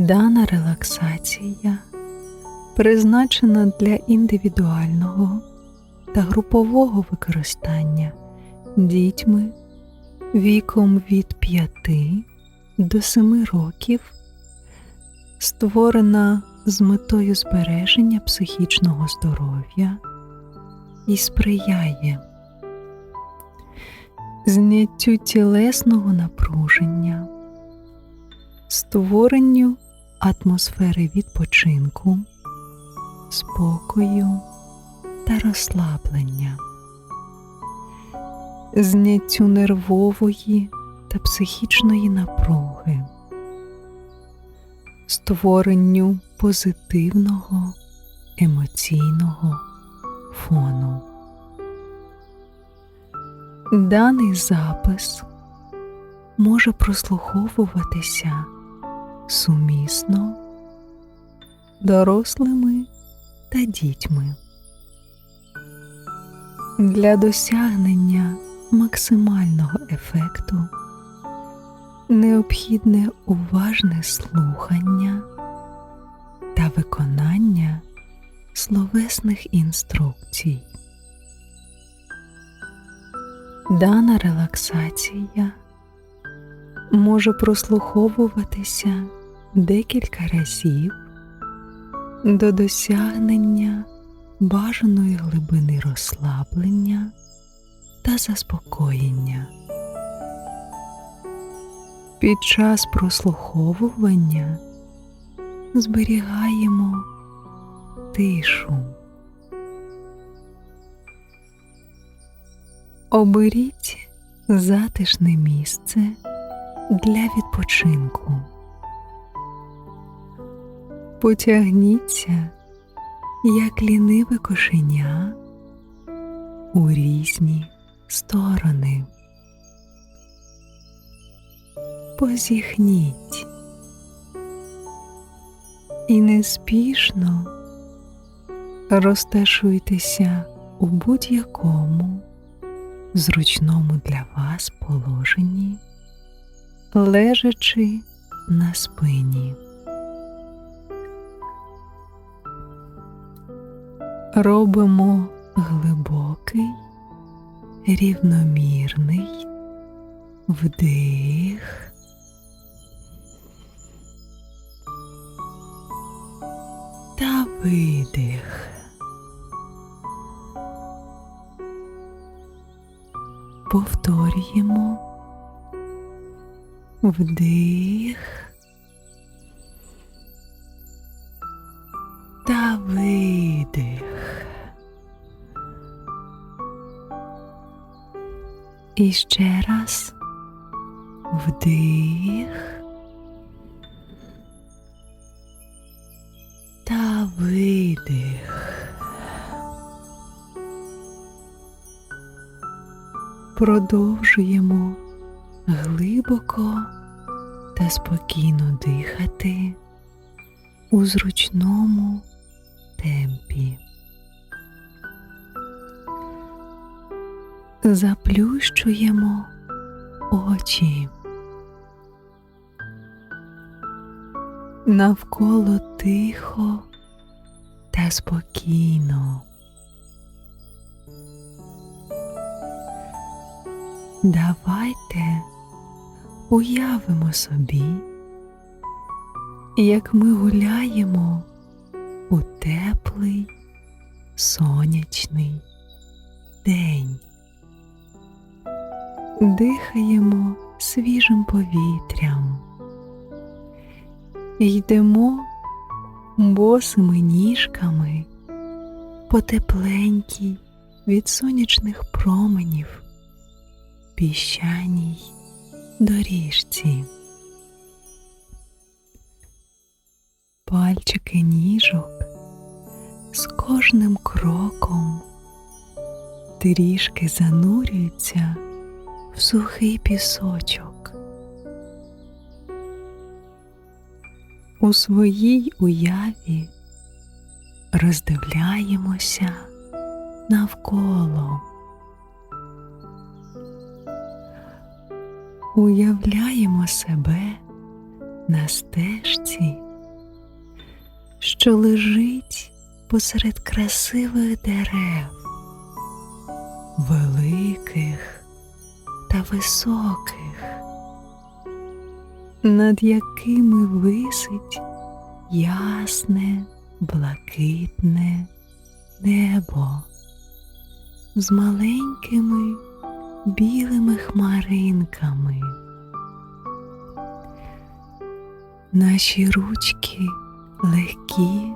Дана релаксація призначена для індивідуального та групового використання дітьми віком від 5 до 7 років, створена з метою збереження психічного здоров'я і сприяє зняттю тілесного напруження, створенню атмосфери відпочинку, спокою та розслаблення, зняттю нервової та психічної напруги, створенню позитивного емоційного фону. Даний запис може прослуховуватися сумісно дорослими та дітьми. Для досягнення максимального ефекту необхідне уважне слухання та виконання словесних інструкцій. Дана релаксація може прослуховуватися декілька разів до досягнення бажаної глибини розслаблення та заспокоєння. Під час прослуховування зберігаємо тишу. Оберіть затишне місце для відпочинку. Потягніться, як ліниве кошеня у різні сторони. Позіхніть і неспішно розташуйтеся у будь-якому зручному для вас положенні, лежачи на спині. Робимо глибокий, рівномірний вдих. Та видих. Повторюємо вдих І ще раз вдих та видих. Продовжуємо глибоко та спокійно дихати у зручному темпі. Заплющуємо очі. Навколо тихо та спокійно. Давайте уявимо собі, як ми гуляємо у теплий сонячний день, дихаємо свіжим повітрям, йдемо босими ніжками по тепленькій від сонячних променів піщаній доріжці. Пальчики ніжок з кожним кроком трішки занурюються в сухий пісочок. У своїй уяві роздивляємося навколо. Уявляємо себе на стежці що лежить посеред красивих дерев, великих та високих, над якими висить ясне, блакитне небо з маленькими білими хмаринками. Наші ручки легкі,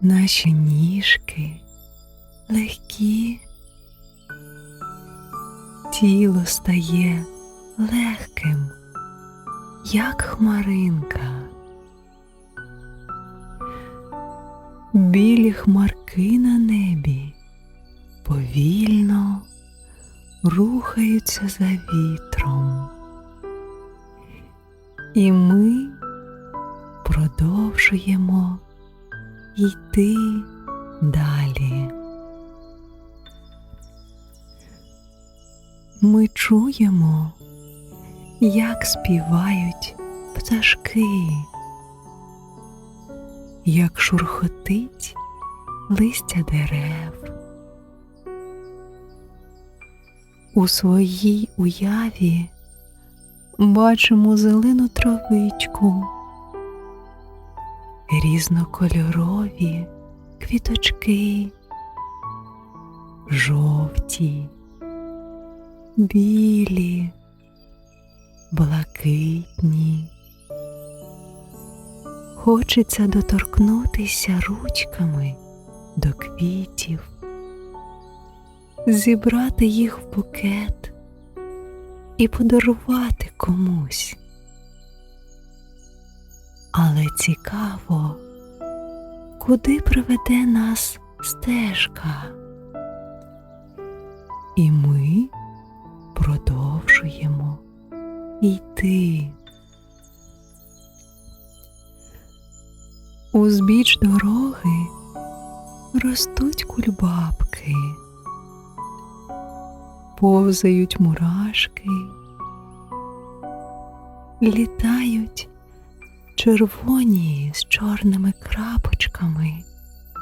наші ніжки легкі, тіло стає легким, як хмаринка. Білі хмарки на небі повільно рухаються за вітром. І ми продовжуємо йти далі. Ми чуємо, як співають пташки, як шурхотить листя дерев. У своїй уяві бачимо зелену травичку, різнокольорові квіточки, жовті, білі, блакитні. Хочеться доторкнутися ручками до квітів, зібрати їх в букет і подарувати комусь. Але цікаво, куди приведе нас стежка. І ми продовжуємо йти. Узбіч дороги ростуть кульбабки, повзають мурашки, літають червоні з чорними крапочками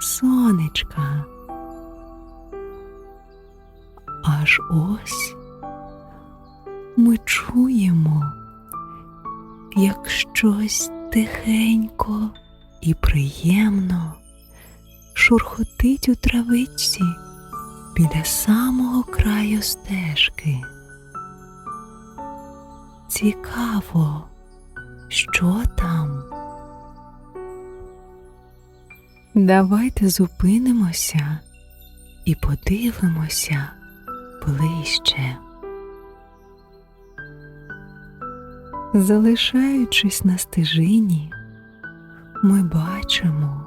сонечка. Аж ось ми чуємо, як щось тихенько і приємно шурхотить у травичці біля самого краю стежки. Цікаво, що там? Давайте зупинимося і подивимося ближче. Залишаючись на стежині, ми бачимо,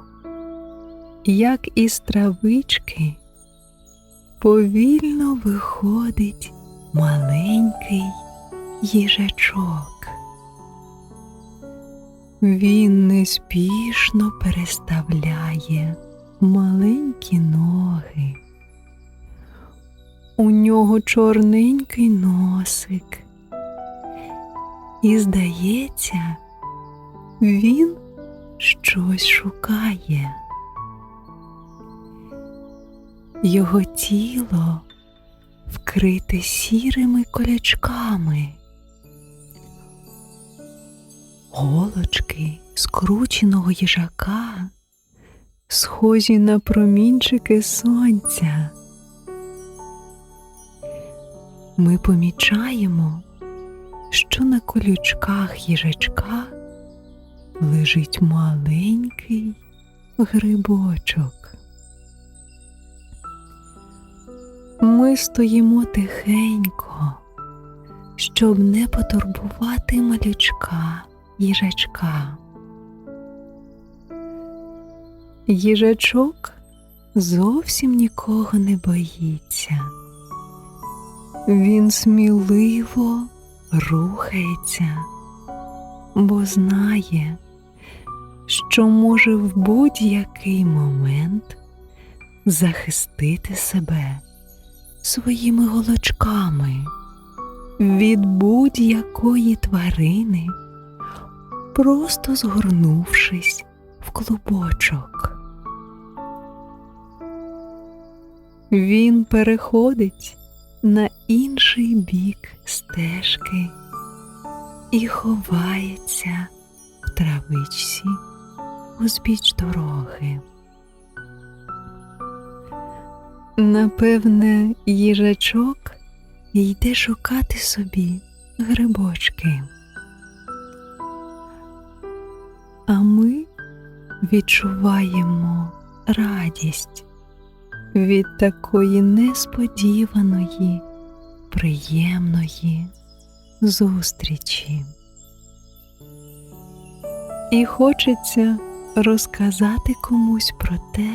як із травички повільно виходить маленький їжачок. Він неспішно переставляє маленькі ноги. У нього чорненький носик. І, здається, він щось шукає. Його тіло вкрите сірими колячками. Голочки скрученого їжака схожі на промінчики сонця. Ми помічаємо, що на колючках їжачка лежить маленький грибочок. Ми стоїмо тихенько, щоб не потурбувати малючка їжачка. Їжачок зовсім нікого не боїться. Він сміливо рухається, бо знає, що може в будь-який момент захистити себе своїми голочками від будь-якої тварини, просто згорнувшись в клубочок. Він переходить на інший бік стежки і ховається в травичці узбіч дороги. Напевне, їжачок йде шукати собі грибочки. А ми відчуваємо радість від такої несподіваної, приємної зустрічі. І хочеться розказати комусь про те,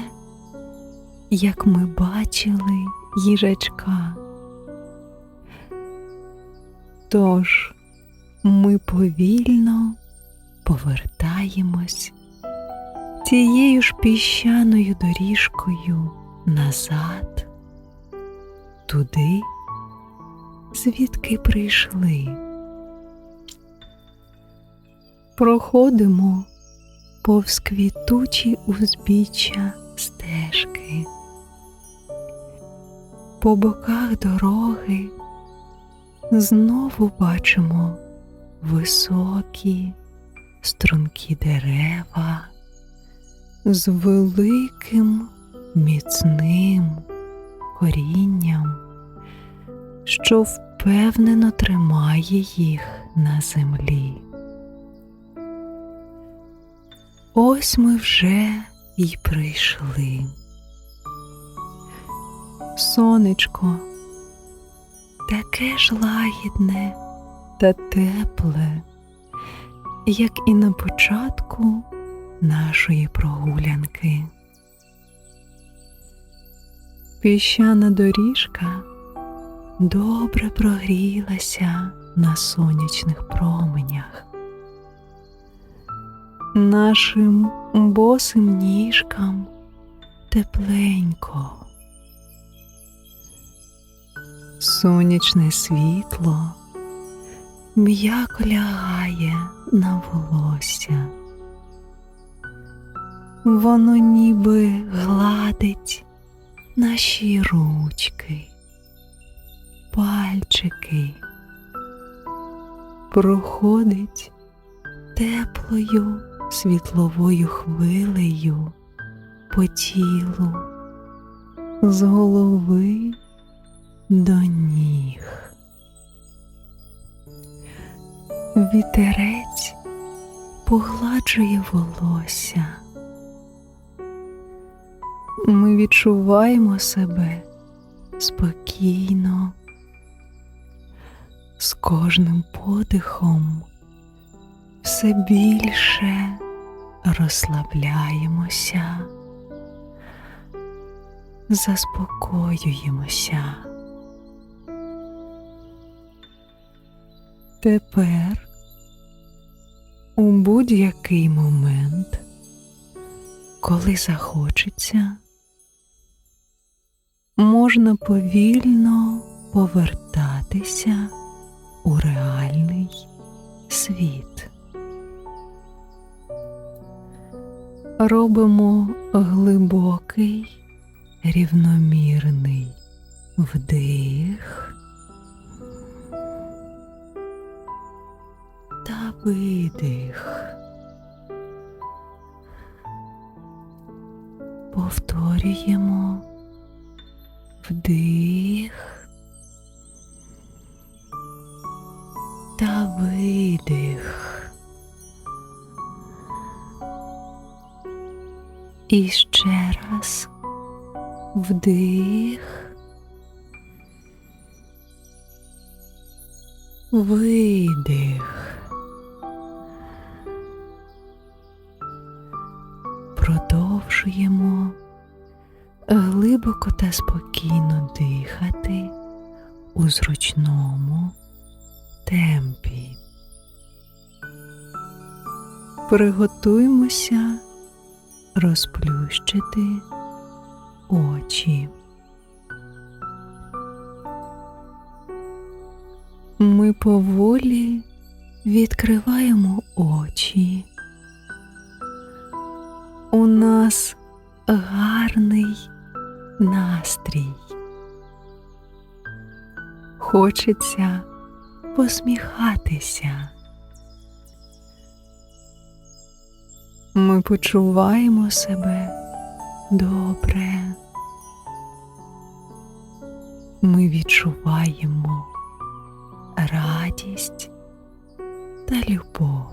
як ми бачили їжачка. Тож ми повільно повертаємось тією ж піщаною доріжкою назад, туди, звідки прийшли. Проходимо повз квітучі узбіччя стежки. По боках дороги знову бачимо високі, стрункі дерева з великим міцним корінням, що впевнено тримає їх на землі. Ось ми вже й прийшли. Сонечко таке ж лагідне та тепле, як і на початку нашої прогулянки. Піщана доріжка добре прогрілася на сонячних променях. Нашим босим ніжкам тепленько. Сонячне світло м'яко лягає на волосся. Воно ніби гладить наші ручки, пальчики, проходить теплою світловою хвилею по тілу з голови до ніг. Вітерець погладжує волосся. Ми відчуваємо себе спокійно, з кожним подихом все більше розслабляємося, заспокоюємося. Тепер у будь-який момент, коли захочеться, можна повільно повертатися у реальний світ. Робимо глибокий рівномірний вдих та видих. Повторюємо вдих видих. І ще раз вдих, видих. Продовжуємо глибоко та спокійно дихати у зручному темпі. Приготуймося розплющити очі. Ми поволі відкриваємо очі, У нас гарний настрій. Хочеться посміхатися. Ми почуваємо себе добре. Ми відчуваємо радість та любов.